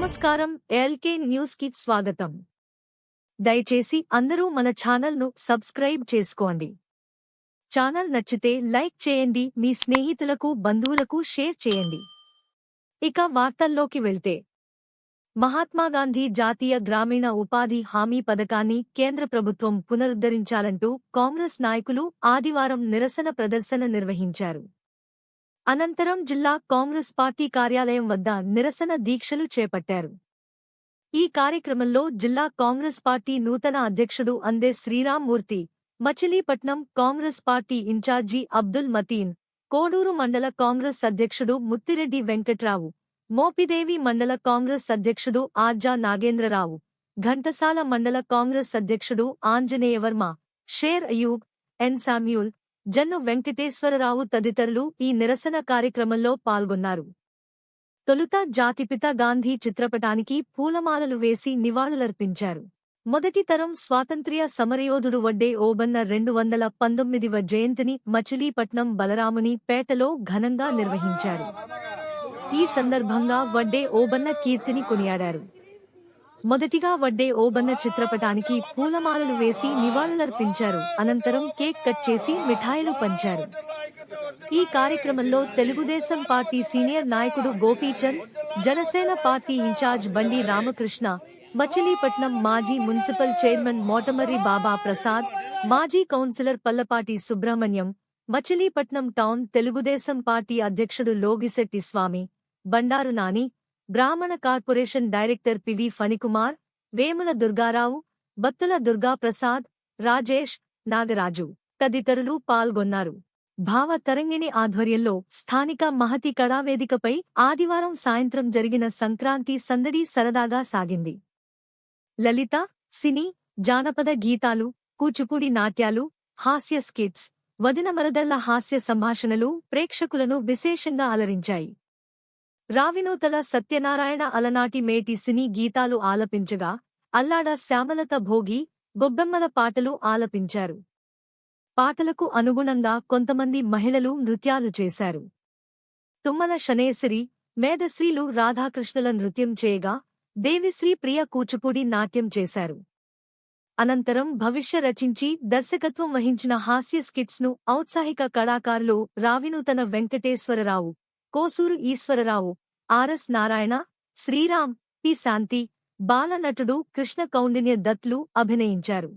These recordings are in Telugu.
నమస్కారం ఎల్కే న్యూస్కి స్వాగతం. దయచేసి అందరూ మన ఛానల్ను సబ్స్క్రైబ్ చేసుకోండి. ఛానల్ నచ్చితే లైక్ చేయండి మీ స్నేహితులకు బంధువులకు షేర్ చేయండి. ఇక వార్తల్లోకి వెళ్తే. మహాత్మాగాంధీ జాతీయ గ్రామీణ ఉపాధి హామీ పథకాన్ని కేంద్ర ప్రభుత్వం పునరుద్ధరించాలంటూ కాంగ్రెస్ నాయకులు ఆదివారం నిరసన ప్రదర్శన నిర్వహించారు. అనంతరం జిల్లా కాంగ్రెస్ పార్టీ కార్యాలయం వద్ద నిరసన దీక్షలు చేపట్టారు. ఈ కార్యక్రమంలో జిల్లా కాంగ్రెస్ పార్టీ నూతన అధ్యక్షుడు అందే శ్రీరామ్మూర్తి మచిలీపట్నం కాంగ్రెస్ పార్టీ ఇన్ఛార్జీ అబ్దుల్ మతీన్ కోడూరు మండల కాంగ్రెస్ అధ్యక్షుడు ముత్తిరెడ్డి వెంకట్రావు మోపిదేవి మండల కాంగ్రెస్ అధ్యక్షుడు ఆర్జా నాగేంద్రరావు ఘంటసాల మండల కాంగ్రెస్ అధ్యక్షుడు ఆంజనేయవర్మ షేర్ అయూబ్ ఎన్ సామ్యూల్ జన్ను వెంకటేశ్వరరావు తదితరులు ఈ నిరసన కార్యక్రమంలో పాల్గొన్నారు. తొలుత జాతిపిత గాంధీ చిత్రపటానికి పూలమాలలు వేసి నివాళులర్పించారు. మొదటి తరం స్వాతంత్ర్య సమరయోధుడు వడ్డే ఓబన్న రెండు వందల పంతొమ్మిదివ జయంతిని మచిలీపట్నం బలరాముని పేటలో ఘనంగా నిర్వహించారు ఈ సందర్భంగా వడ్డే ఓబన్న కీర్తిని కొనియాడారు. మొదటిగా వడ్డే ఓబన్న చిత్రపటానికి పూలమాలలు వేసి నివాళులర్పించారు. అనంతరం కేక్ కట్ చేసి మిఠాయిలు పంచారు. ఈ కార్యక్రమంలో తెలుగుదేశం పార్టీ సీనియర్ నాయకుడు గోపీచంద్ జనసేన పార్టీ ఇన్ఛార్జ్ బండి రామకృష్ణ మచిలీపట్నం మాజీ మున్సిపల్ చైర్మన్ మోటమర్రి బాబా ప్రసాద్ మాజీ councillor Pallapati Subrahmanyam Machilipatnam town Telugudesam party అధ్యక్షుడు Logisetti Swamy Bandaru Nani Brahmana corporation director PV Phanikumar Vemula Durgarao Battula Durgaprasad Rajesh Nagaraju తదితరులు పాల్గొన్నారు. భావ తరంగిణి ఆధ్వర్యంలో స్థానిక మహతి కళావేదికపై ఆదివారం సాయంత్రం జరిగిన సంక్రాంతి సందడి సరదాగా సాగింది. లలిత సినీ జానపద గీతాలు కూచిపూడి నాట్యాలు హాస్య స్కిట్స్ వదిన మరదళ్ళ హాస్య సంభాషణలు ప్రేక్షకులను విశేషంగా అలరించాయి. రావినూతల సత్యనారాయణ అలనాటి మేటి సినీ గీతాలు ఆలపించగా అల్లాడ శ్యామలత భోగి బొబ్బెమ్మల పాటలు ఆలపించారు. పాటలకు అనుగుణంగా కొంతమంది మహిళలు నృత్యాలు చేశారు. తుమ్మల శనేశ్వరి మేధశ్రీలు రాధాకృష్ణుల నృత్యం చేయగా దేవిశ్రీ ప్రియ కూచిపూడి నాట్యం చేశారు. అనంతరం భవిష్య రచించి దర్శకత్వం వహించిన హాస్య స్కిట్స్ను ఔత్సాహిక కళాకారులు రావినూతన వెంకటేశ్వరరావు కోసూరు ఈశ్వరరావు ఆర్ఎస్ నారాయణ శ్రీరామ్ పి. శాంతి బాలనటుడు కృష్ణ కౌండిన్య దత్లు అభినయించారు.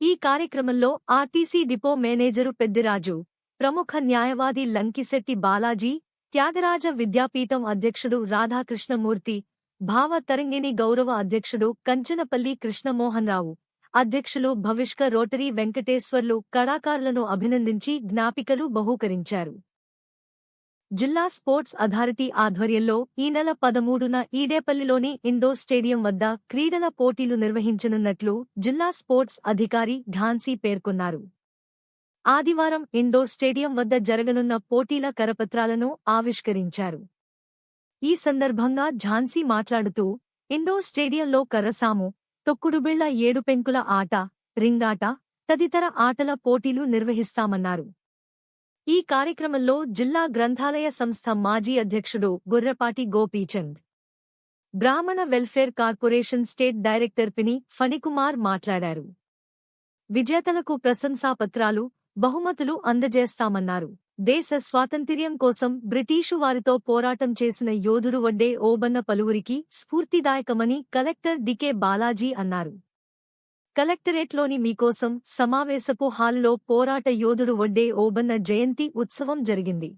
ఈ కార్యక్రమంలో ఆర్టీసీ డిపో మేనేజరు పెద్దిరాజు ప్రముఖ న్యాయవాది లంకిశెట్టి బాలాజీ త్యాగరాజ విద్యాపీఠం అధ్యక్షుడు రాధాకృష్ణమూర్తి భావ తరంగిణి గౌరవ అధ్యక్షుడు కంచనపల్లి కృష్ణమోహన్రావు అధ్యక్షులు భవిష్క రోటరీ వెంకటేశ్వర్లు కళాకారులను అభినందించి జ్ఞాపికలు బహూకరించారు. జిల్లా స్పోర్ట్స్ అథారిటీ ఆధ్వర్యంలో ఈ నెల పదమూడున ఈడేపల్లిలోని ఇండోర్ స్టేడియం వద్ద క్రీడల పోటీలు నిర్వహించనున్నట్లు జిల్లా స్పోర్ట్స్ అధికారి ఝాన్సీ పేర్కొన్నారు. ఆదివారం ఇండోర్ స్టేడియం వద్ద జరగనున్న పోటీల కరపత్రాలను ఆవిష్కరించారు. ఈ సందర్భంగా ఝాన్సీ మాట్లాడుతూ ఇండోర్ స్టేడియంలో కర్రసాము తొక్కుడుబిళ్ళ ఏడుపెంకుల ఆట రింగాట తదితర ఆటల పోటీలు నిర్వహిస్తామన్నారు. ఈ కార్యక్రమంలో జిల్లా గ్రంథాలయ సంస్థ మాజీ అధ్యక్షుడు Gurrapati Gopichand Brahmana welfare corporation state director Pini Phanikumar మాట్లాడారు. విజేతలకు ప్రశంసాపత్రాలు బహుమతులు అందజేస్తామన్నారు. దేశ స్వాతంత్ర్యం కోసం బ్రిటీషు వారితో పోరాటం చేసిన యోధుడు వడ్డే ఓబన్న పలువురికి స్ఫూర్తిదాయకమని కలెక్టర్ డికే బాలాజీ అన్నారు. కలెక్టరేట్లోని మీకోసం సమావేశపు హాల్లో పోరాట యోధుడు వడ్డే ఓబన్న జయంతి ఉత్సవం జరిగింది.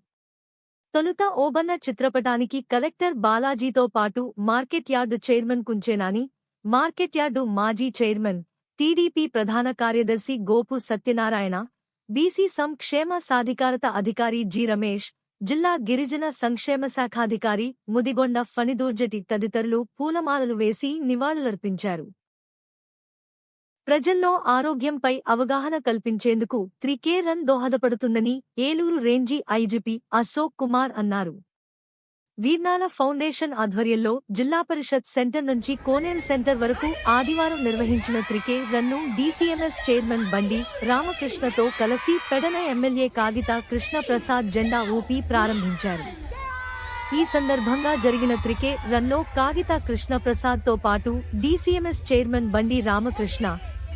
తొలుత ఓబన్న చిత్రపటానికి కలెక్టర్ బాలాజీతో పాటు market yard chairman Kunchenani market yard మాజీ చైర్మన్ టీడీపీ ప్రధాన కార్యదర్శి గోపు సత్యనారాయణ బీసీ సంక్షేమ సాధికారత అధికారి జి రమేష్ జిల్లా గిరిజన సంక్షేమ శాఖాధికారి ముదిగొండ ఫణిదూర్జటి తదితరులు పూలమాలలు వేసి నివాళులర్పించారు. ప్రజల్లో ఆరోగ్యంపై అవగాహన కల్పించేందుకు త్రికే రన్ దోహదపడుతుందని ఏలూరు రేంజీ ఐజీపీ అశోక్ కుమార్ అన్నారు. వీర్నాల ఫౌండేషన్ ఆధ్వర్యంలో జిల్లా పరిషత్ సెంటర్ నుంచి కోనేరు సెంటర్ వరకు ఆదివారం నిర్వహించిన త్రికే రన్ను డీసీఎంఎస్ చైర్మన్ బండి రామకృష్ణతో కలిసి పెడన ఎమ్మెల్యే కాగిత కృష్ణప్రసాద్ జెండా ఊపి ప్రారంభించారు. ఈ సందర్భంగా జరిగిన త్రికే రన్లో కాగిత కృష్ణప్రసాద్తో తో పాటు DCMS chairman Bandi Ramakrishna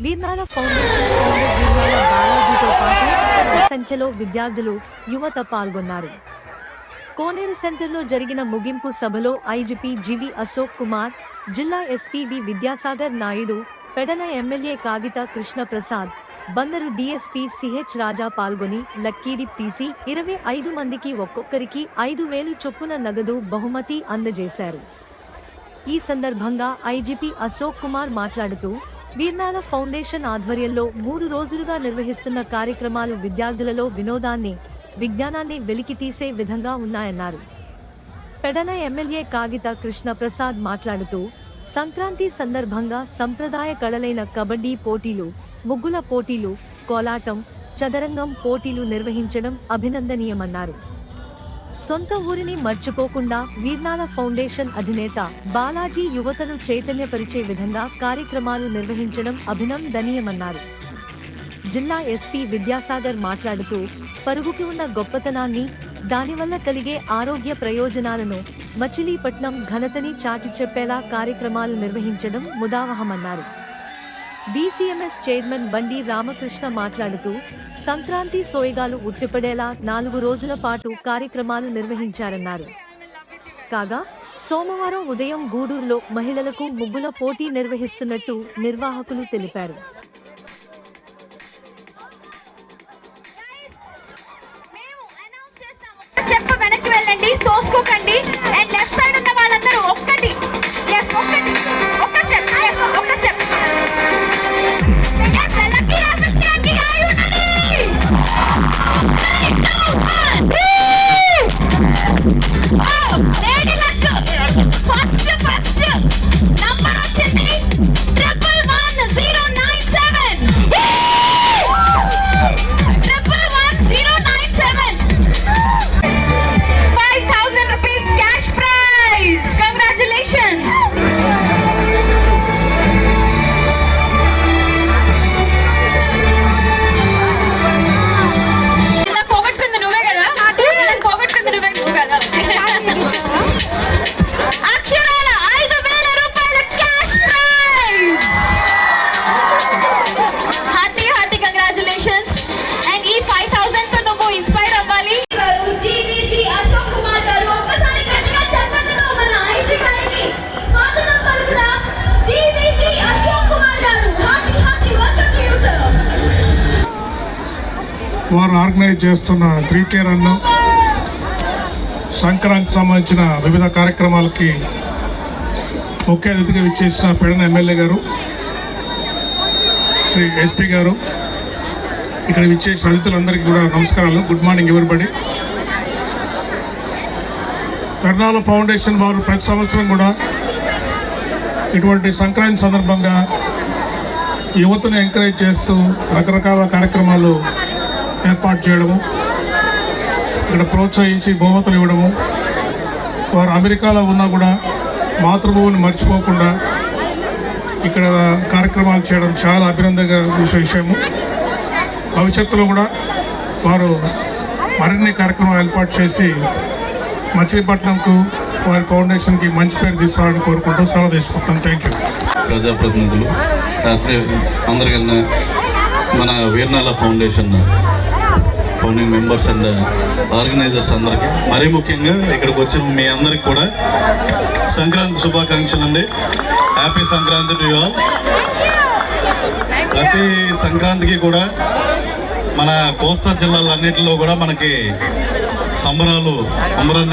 Veernala foundation Veernala బాలాజీతో పాటు పెద్ద సంఖ్యలో విద్యార్థులు యువత పాల్గొన్నారు. కోనేరు సెంటర్లో జరిగిన ముగింపు సభలో ఐజీపీ జివి అశోక్ కుమార్ జిల్లా SP V Vidyasagar Naidu Pedana MLA Kagita Krishna Prasad Bandar DSP CH Raja పాల్గొని లక్కీడి తీసి ఇరవై ఐదు మందికి ఒక్కొక్కరికి ఐదు వేలు చొప్పున నగదు బహుమతి అందజేశారు. ఈ సందర్భంగా ఐజీపీ అశోక్ కుమార్ మాట్లాడుతూ వీర్నాల ఫౌండేషన్ ఆధ్వర్యంలో మూడు రోజులుగా నిర్వహిస్తున్న కార్యక్రమాలు విద్యార్థులలో వినోదాన్ని విజ్ఞానాన్ని వెలికితీసే విధంగా ఉన్నాయన్నారు. పెడన ఎమ్మెల్యే కాగిత కృష్ణ ప్రసాద్ మాట్లాడుతూ సంక్రాంతి సందర్భంగా సంప్రదాయ కళలైన కబడ్డీ పోటీలు ముగ్గుల పోటీలు కోలాటం చదరంగం పోటీలు నిర్వహించడం అభినందనీయమన్నారు. సొంత ఊరిని మర్చిపోకుండా వీర్నాల ఫౌండేషన్ అధినేత బాలాజీ యువతను చైతన్యపరిచే విధంగా కార్యక్రమాలు నిర్వహించడం అభినందనీయమన్నారు. జిల్లా ఎస్పీ విద్యాసాగర్ మాట్లాడుతూ పరుగుకి ఉన్న గొప్పతనాన్ని దానివల్ల కలిగే ఆరోగ్య ప్రయోజనాలను మచిలీపట్నం ఘనతని చాటి చెప్పేలా కార్యక్రమాలు నిర్వహించడం ముదావహమన్నారు. డీసీఎంఎస్ చైర్మన్ బండి రామకృష్ణ మాట్లాడుతూ సంక్రాంతి సోయగాలు ఉట్టిపడేలా నాలుగు రోజుల పాటు కార్యక్రమాలు నిర్వహించారన్నారు. కాగా సోమవారం ఉదయం గూడూరులో మహిళలకు ముగ్గుల పోటీ నిర్వహిస్తున్నట్టు నిర్వాహకులు తెలిపారు. వారు ఆర్గనైజ్ చేస్తున్న త్రీ కే రన్ సంక్రాంతి సంబంధించిన వివిధ కార్యక్రమాలకి ముఖ్య అతిథిగా విచ్చేసిన పెడన ఎమ్మెల్యే గారు శ్రీ ఎస్పీ గారు ఇక్కడ విచ్చేసిన అతిథులందరికీ కూడా నమస్కారాలు. Good morning everybody Karnala foundation వారు ప్రతి సంవత్సరం కూడా ఇటువంటి సంక్రాంతి సందర్భంగా యువతను ఎంకరేజ్ చేస్తూ రకరకాల కార్యక్రమాలు ఏర్పాటు చేయడము ఇక్కడ ప్రోత్సహించి బహుమతులు ఇవ్వడము వారు అమెరికాలో ఉన్నా కూడా మాతృభూమిని మర్చిపోకుండా ఇక్కడ కార్యక్రమాలు చేయడం చాలా అభినందనగా చూసే విషయము. భవిష్యత్తులో కూడా వారు మరిన్ని కార్యక్రమాలు ఏర్పాటు చేసి మచిలీపట్నంకు వారి ఫౌండేషన్కి మంచి పేరు తీసుకోవాలని కోరుకుంటూ సెలవు తీసుకుంటాను థ్యాంక్ యూ ప్రజాప్రతినిధులు అందరికన్నా మన Veernala foundation founding members and organizers అందరికీ. మరీ ముఖ్యంగా ఇక్కడికి వచ్చిన మీ అందరికి కూడా సంక్రాంతి శుభాకాంక్షలు అండి. హ్యాపీ సంక్రాంతి టు ఆల్ ప్రతి సంక్రాంతికి కూడా మన కోస్తా జిల్లాలన్నింటిలో కూడా మనకి సంబరాలు సంబరం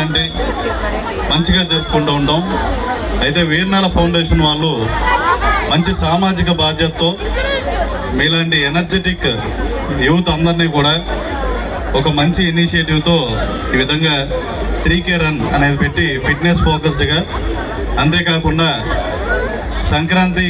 మంచిగా జరుపుకుంటూ ఉంటాం. అయితే వీర్నాల ఫౌండేషన్ వాళ్ళు మంచి సామాజిక బాధ్యతతో మీలాంటి ఎనర్జెటిక్ యూత్ అందరినీ కూడా ఒక మంచి ఇనిషియేటివ్తో ఈ విధంగా త్రీ కే రన్ అనేది పెట్టి ఫిట్నెస్ ఫోకస్డ్గా అంతేకాకుండా సంక్రాంతి